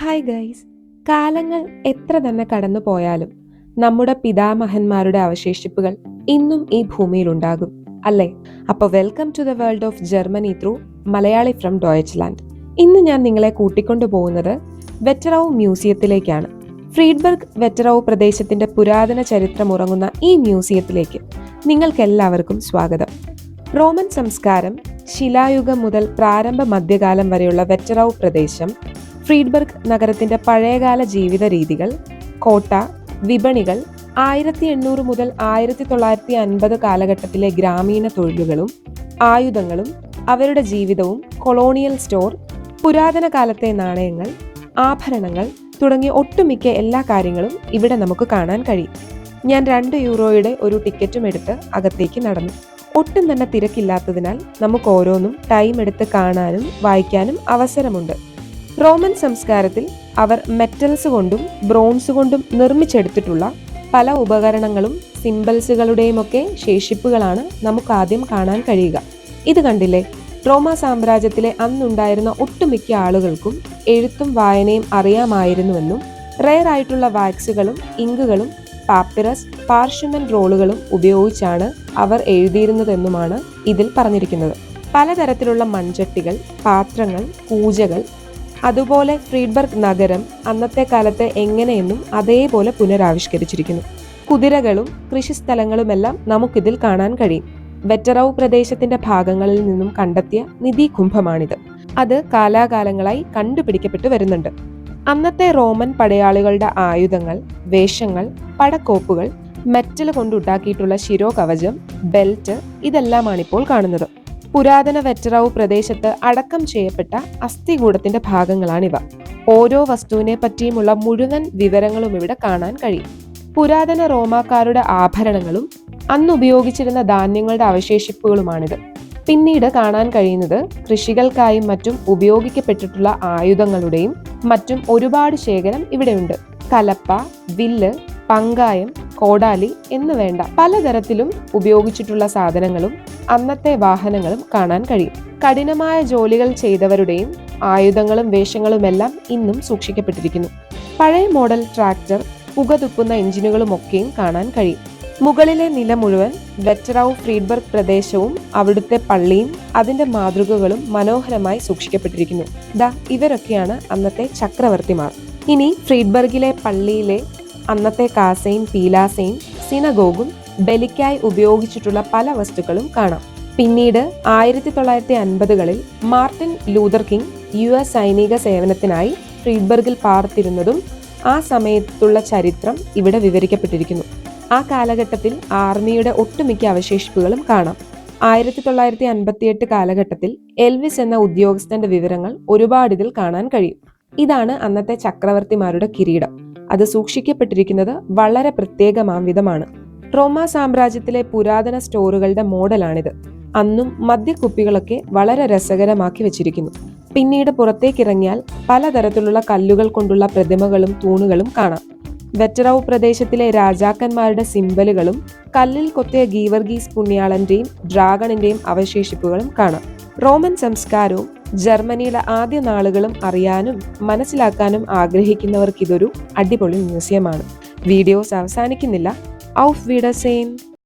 Hi guys കാലങ്ങൾ എത്ര തന്നെ കടന്നു പോയാലും നമ്മുടെ പിതാമഹന്മാരുടെ അവശേഷിപ്പുകൾ ഇന്നും ഈ ഭൂമിയിലുണ്ടാകും അല്ലേ? അപ്പോൾ welcome to the world of Germany through Malayali from Deutschland ഇന്ന് ഞാൻ നിങ്ങളെ കൂട്ടിക്കൊണ്ടു പോകുന്നത് വെറ്ററോ മ്യൂസിയത്തിലേക്കാണ് ഫ്രീഡ്ബർഗ് വെറ്ററോ പ്രദേശത്തിന്റെ പുരാതന ചരിത്രം ഉറങ്ങുന്ന ഈ മ്യൂസിയത്തിലേക്ക് നിങ്ങൾക്കെല്ലാവർക്കും സ്വാഗതം. റോമൻ സംസ്കാരം ശിലായുഗം മുതൽ പ്രാരംഭ മധ്യകാലം വരെയുള്ള വെറ്ററോ പ്രദേശം ഫ്രീഡ്ബർഗ് നഗരത്തിന്റെ പഴയകാല ജീവിത രീതികൾ കോട്ട വിപണികൾ ആയിരത്തി എണ്ണൂറ് മുതൽ ആയിരത്തി തൊള്ളായിരത്തി അൻപത് കാലഘട്ടത്തിലെ ഗ്രാമീണ തൊഴിലുകളും ആയുധങ്ങളും അവരുടെ ജീവിതവും കൊളോണിയൽ സ്റ്റോർ പുരാതന കാലത്തെ നാണയങ്ങൾ ആഭരണങ്ങൾ തുടങ്ങിയ ഒട്ടുമിക്ക എല്ലാ കാര്യങ്ങളും ഇവിടെ നമുക്ക് കാണാൻ കഴിയും. ഞാൻ രണ്ട് യൂറോയുടെ ഒരു ടിക്കറ്റും എടുത്ത് അകത്തേക്ക് നടന്നു. ഒട്ടും തന്നെ തിരക്കില്ലാത്തതിനാൽ നമുക്ക് ഓരോന്നും ടൈം എടുത്ത് കാണാനും വായിക്കാനും അവസരമുണ്ട്. റോമൻ സംസ്കാരത്തിൽ അവർ മെറ്റൽസ് കൊണ്ടും ബ്രോൺസ് കൊണ്ടും നിർമ്മിച്ചെടുത്തിട്ടുള്ള പല ഉപകരണങ്ങളും സിംബൽസുകളുടെയുമൊക്കെ ശേഷിപ്പുകളാണ് നമുക്ക് ആദ്യം കാണാൻ കഴിയുക. ഇത് കണ്ടില്ലേ? റോമ സാമ്രാജ്യത്തിലെ അന്നുണ്ടായിരുന്ന ഒട്ടുമിക്ക ആളുകൾക്കും എഴുത്തും വായനയും അറിയാമായിരുന്നുവെന്നും റെയർ ആയിട്ടുള്ള വാക്സുകളും ഇങ്കുകളും പാപ്പിറസ് പാർഷ്യമൻ റോളുകളും ഉപയോഗിച്ചാണ് അവർ എഴുതിയിരുന്നതെന്നുമാണ് ഇതിൽ പറഞ്ഞിരിക്കുന്നത്. പലതരത്തിലുള്ള മൺചട്ടികൾ പാത്രങ്ങൾ പൂജകൾ അതുപോലെ ഫ്രീഡ്ബർഗ് നഗരം അന്നത്തെ കാലത്ത് എങ്ങനെയെന്നും അതേപോലെ പുനരാവിഷ്കരിച്ചിരിക്കുന്നു. കുതിരകളും കൃഷിസ്ഥലങ്ങളുമെല്ലാം നമുക്കിതിൽ കാണാൻ കഴിയും. വെറ്ററൌ പ്രദേശത്തിന്റെ ഭാഗങ്ങളിൽ നിന്നും കണ്ടെത്തിയ നിധി കുംഭമാണിത് അത് കാലാകാലങ്ങളായി കണ്ടുപിടിക്കപ്പെട്ടു വരുന്നുണ്ട്. അന്നത്തെ റോമൻ പടയാളികളുടെ ആയുധങ്ങൾ വേഷങ്ങൾ പടക്കോപ്പുകൾ മെറ്റൽ കൊണ്ടുണ്ടാക്കിയിട്ടുള്ള ശിരോകവചം ബെൽറ്റ് ഇതെല്ലാമാണിപ്പോൾ കാണുന്നത്. പുരാതന വെറ്ററാവ് പ്രദേശത്ത് അടക്കം ചെയ്യപ്പെട്ട അസ്ഥികൂടത്തിന്റെ ഭാഗങ്ങളാണിവ. ഓരോ വസ്തുവിനെ പറ്റിയുമുള്ള മുഴുവൻ വിവരങ്ങളും ഇവിടെ കാണാൻ കഴിയും. പുരാതന റോമാക്കാരുടെ ആഭരണങ്ങളും അന്ന് ഉപയോഗിച്ചിരുന്ന ധാന്യങ്ങളുടെ അവശേഷിപ്പുകളുമാണിത്. പിന്നീട് കാണാൻ കഴിയുന്നത് കൃഷികൾക്കായും മറ്റും ഉപയോഗിക്കപ്പെട്ടിട്ടുള്ള ആയുധങ്ങളുടെയും മറ്റും ഒരുപാട് ശേഖരം ഇവിടെയുണ്ട്. കലപ്പ വില്ല് പങ്കായം കോടാലി എന്ന് വേണ്ട പലതരത്തിലും ഉപയോഗിച്ചിട്ടുള്ള സാധനങ്ങളും അന്നത്തെ വാഹനങ്ങളും കാണാൻ കഴിയും. കഠിനമായ ജോലികൾ ചെയ്തവരുടെയും ആയുധങ്ങളും വേഷങ്ങളുമെല്ലാം ഇന്നും സൂക്ഷിക്കപ്പെട്ടിരിക്കുന്നു. പഴയ മോഡൽ ട്രാക്ടർ പുകതുപ്പുന്ന എഞ്ചിനുകളും ഒക്കെയും കാണാൻ കഴിയും. മുകളിലെ നില മുഴുവൻ വെറ്ററാവ് ഫ്രീഡ്ബർഗ് പ്രദേശവും അവിടുത്തെ പള്ളിയും അതിന്റെ മാതൃകകളും മനോഹരമായി സൂക്ഷിക്കപ്പെട്ടിരിക്കുന്നു. ദാ ഇവരൊക്കെയാണ് അന്നത്തെ ചക്രവർത്തിമാർ. ഇനി ഫ്രീഡ്ബർഗിലെ പള്ളിയിലെ അന്നത്തെ കാസയും പീലാസയും സിനഗോഗും ബലിക്കായി ഉപയോഗിച്ചിട്ടുള്ള പല വസ്തുക്കളും കാണാം. പിന്നീട് ആയിരത്തി തൊള്ളായിരത്തി അൻപതുകളിൽ Martin Luther King U S സൈനിക സേവനത്തിനായി ഫ്രീഡ്ബർഗിൽ പാർത്തിരുന്നതും ആ സമയത്തുള്ള ചരിത്രം ഇവിടെ വിവരിക്കപ്പെട്ടിരിക്കുന്നു. ആ കാലഘട്ടത്തിൽ ആർമിയുടെ ഒട്ടുമിക്ക അവശേഷിപ്പുകളും കാണാം. ആയിരത്തി തൊള്ളായിരത്തി അൻപത്തിയെട്ട് കാലഘട്ടത്തിൽ എൽവിസ് എന്ന ഉദ്യോഗസ്ഥന്റെ വിവരങ്ങൾ ഒരുപാട് ഇതിൽ കാണാൻ കഴിയും. ഇതാണ് അന്നത്തെ ചക്രവർത്തിമാരുടെ കിരീടം. അത് സൂക്ഷിക്കപ്പെട്ടിരിക്കുന്നത് വളരെ പ്രത്യേകമാം വിധമാണ് റോമ സാമ്രാജ്യത്തിലെ പുരാതന സ്റ്റോറുകളുടെ മോഡലാണിത്. അന്നും മദ്യക്കുപ്പികളൊക്കെ വളരെ രസകരമാക്കി വെച്ചിരിക്കുന്നു. പിന്നീട് പുറത്തേക്കിറങ്ങിയാൽ പലതരത്തിലുള്ള കല്ലുകൾ കൊണ്ടുള്ള പ്രതിമകളും തൂണുകളും കാണാം. വെറ്ററൌ പ്രദേശത്തിലെ രാജാക്കന്മാരുടെ സിംബലുകളും കല്ലിൽ കൊത്തിയ ഗീവർഗീസ് പുണ്യാളന്റെയും ഡ്രാഗണിന്റെയും അവശേഷിപ്പുകളും കാണാം. റോമൻ സംസ്കാരവും ജർമ്മനിയിലെ ആദ്യ നാളുകളും അറിയാനും മനസ്സിലാക്കാനും ആഗ്രഹിക്കുന്നവർക്ക് ഇതൊരു അടിപൊളി മ്യൂസിയമാണ്. വീഡിയോസ് അവസാനിക്കുന്നില്ല. ഔഫ് വീഡസെയിൻ